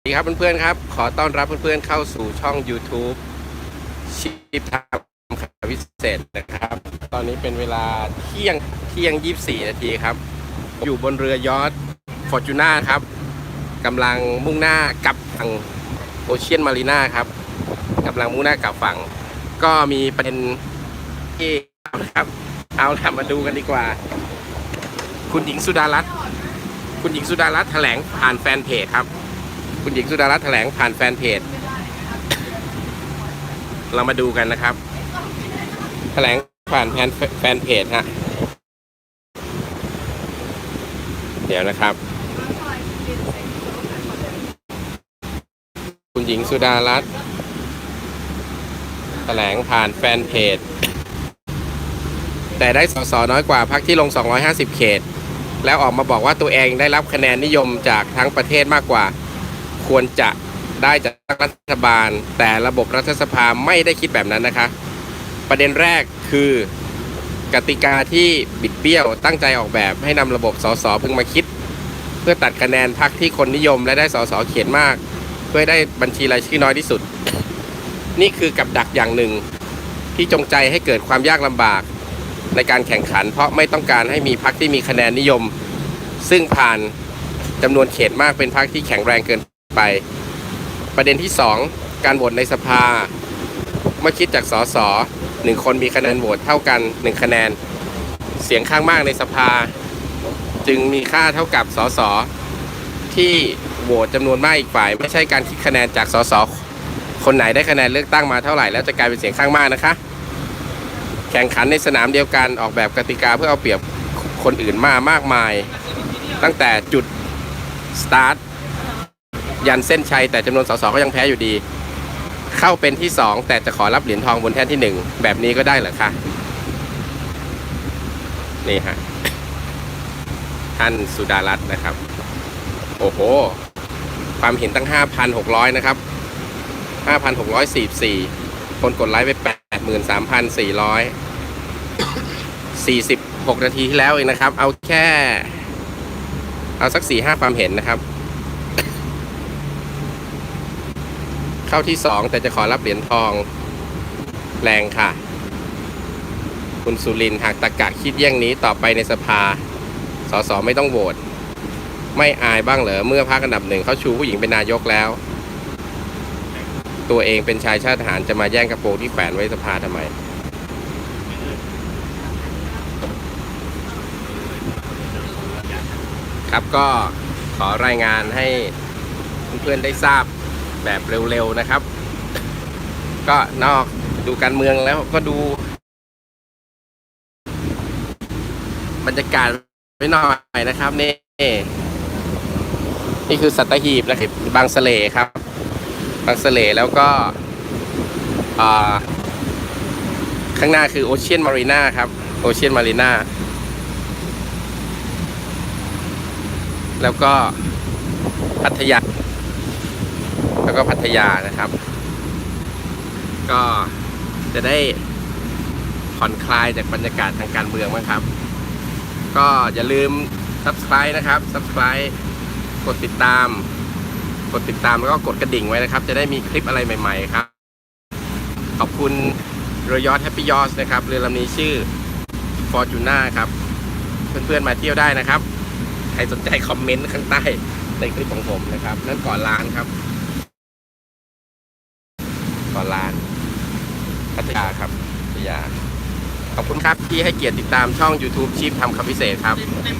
สวัสดีครับเพื่อนๆครับ ขอต้อนรับเพื่อนๆเข้าสู่ช่อง YouTube ชีพทำข่าวพิเศษนะครับ ตอนนี้เป็นเวลาเที่ยงเที่ยง 24 นาทีครับ อยู่บนเรือยอทฟอร์จูน่าครับกำลังมุ่งหน้ากลับฝั่งโอเชียนมารีนาครับกำลังมุ่งหน้ากลับฝั่ง ก็มีประเด็นที่เอาละครับ เอาละมาดูกันดีกว่า คุณหญิงสุดารัตน์คุณหญิงสุดารัตน์แถลงผ่านแฟนเพจครับ คุณหญิงสุดารัตน์แถลงผ่านแฟนเพจ เรามาดูกันนะครับ แถลงผ่านแฟนแฟนเพจฮะ เดี๋ยวนะครับ คุณหญิงสุดารัตน์แถลงผ่านแฟนเพจ แต่ได้สสน้อยกว่าพรรคที่ลง 250 เขต แล้วออกมาบอกว่าตัวเองได้รับคะแนนนิยมจากทั้งประเทศมากกว่า ควรจะได้จากรัฐบาล แต่ระบบรัฐสภาไม่ได้คิดแบบนั้นนะคะ ประเด็นแรกคือกติกาที่บิดเบี้ยวตั้งใจออกแบบให้นำระบบสสเพิ่งมาคิด เพื่อตัดคะแนนพรรคที่คนนิยมและได้สสเขียนมาก เพื่อได้บัญชีรายชื่อน้อยที่สุด นี่คือกับดักอย่างหนึ่ง ที่จงใจให้เกิดความยากลำบากในการแข่งขัน เพราะไม่ต้องการให้มีพรรคที่มีคะแนนนิยม ซึ่งผ่านจำนวนเขตมากเป็นพรรคที่แข็งแรงเกิน ไป ประเด็นที่ 2 การโหวตในสภา เมื่อคิดจากสสหนึ่งคนมีคะแนนโหวตเท่ากัน 1 คะแนน เสียงข้างมากในสภา จึงมีค่าเท่ากับสสที่โหวตจำนวนมากอีกฝ่าย ไม่ใช่การคิดคะแนนจากสสคนไหนได้คะแนนเลือกตั้งมาเท่าไหร่แล้วจะกลายเป็นเสียงข้างมากนะคะ แข่งขันในสนามเดียวกันออกแบบกติกาเพื่อเอาเปรียบคนอื่นมามากมาย ตั้งแต่จุดสตาร์ท ยันเส้นชัยแต่จำนวนสสก็ยังแพ้อยู่ดี เข้าเป็นที่ 2 แต่จะขอรับเหรียญทองบนแท่นที่ 1 แบบนี้ก็ได้เหรอคะนี่ฮะท่านสุดารัตน์นะครับ โอ้โห ความเห็นตั้ง 5,600 นะครับ 5,644 คนกดไลค์ไป 83,400 46 นาทีที่แล้วเองนะครับ เอาแค่ เอาสัก 4-5 ความเห็นนะครับ เข้าที่สองแต่จะขอรับเหรียญทองแรงค่ะ คุณสุรินหากตะกะคิดเยี่ยงนี้ต่อไปในสภาสสไม่ต้องโหวตไม่อายบ้างเหรอเมื่อพรรคอันดับหนึ่งเขาชูผู้หญิงเป็นนายกแล้ว ตัวเองเป็นชายชาติทหารจะมาแย่งกระโปรงที่แขวนไว้สภาทำไม ครับก็ขอรายงานให้เพื่อนๆได้ทราบ แบบเร็วๆนะครับ ก็นอกดูการเมืองแล้วก็ดู บรรยากาศไว้หน่อยนะครับนี่นี่คือสัตหีบนะครับบางสะเลครับ บางสะเลแล้วก็ข้างหน้าคือโอเชียนมารีนาครับโอเชียนมารีนาแล้วก็พัทยา แล้วก็พัทยานะครับ ก็จะได้ผ่อนคลายจากบรรยากาศทางการเมืองบ้างครับ ก็อย่าลืม subscribe นะครับ subscribe กดติดตาม กดติดตามแล้วก็กดกระดิ่งไว้นะครับ จะได้มีคลิปอะไรใหม่ ๆ ครับ ขอบคุณเรือยอทแฮปปี้ยอสนะครับ เรือลำนี้ชื่อ Fortuna ครับ เพื่อนๆมาเที่ยวได้นะครับ ใครสนใจคอมเมนต์ข้างใต้ในคลิปของผมนะครับ นั่นก่อนร้านครับ อนร้านพัทยาครับพัทยา ขอบคุณครับที่ให้เกียรติติดตามช่อง YouTube ชีพทำคำพิเศษครับ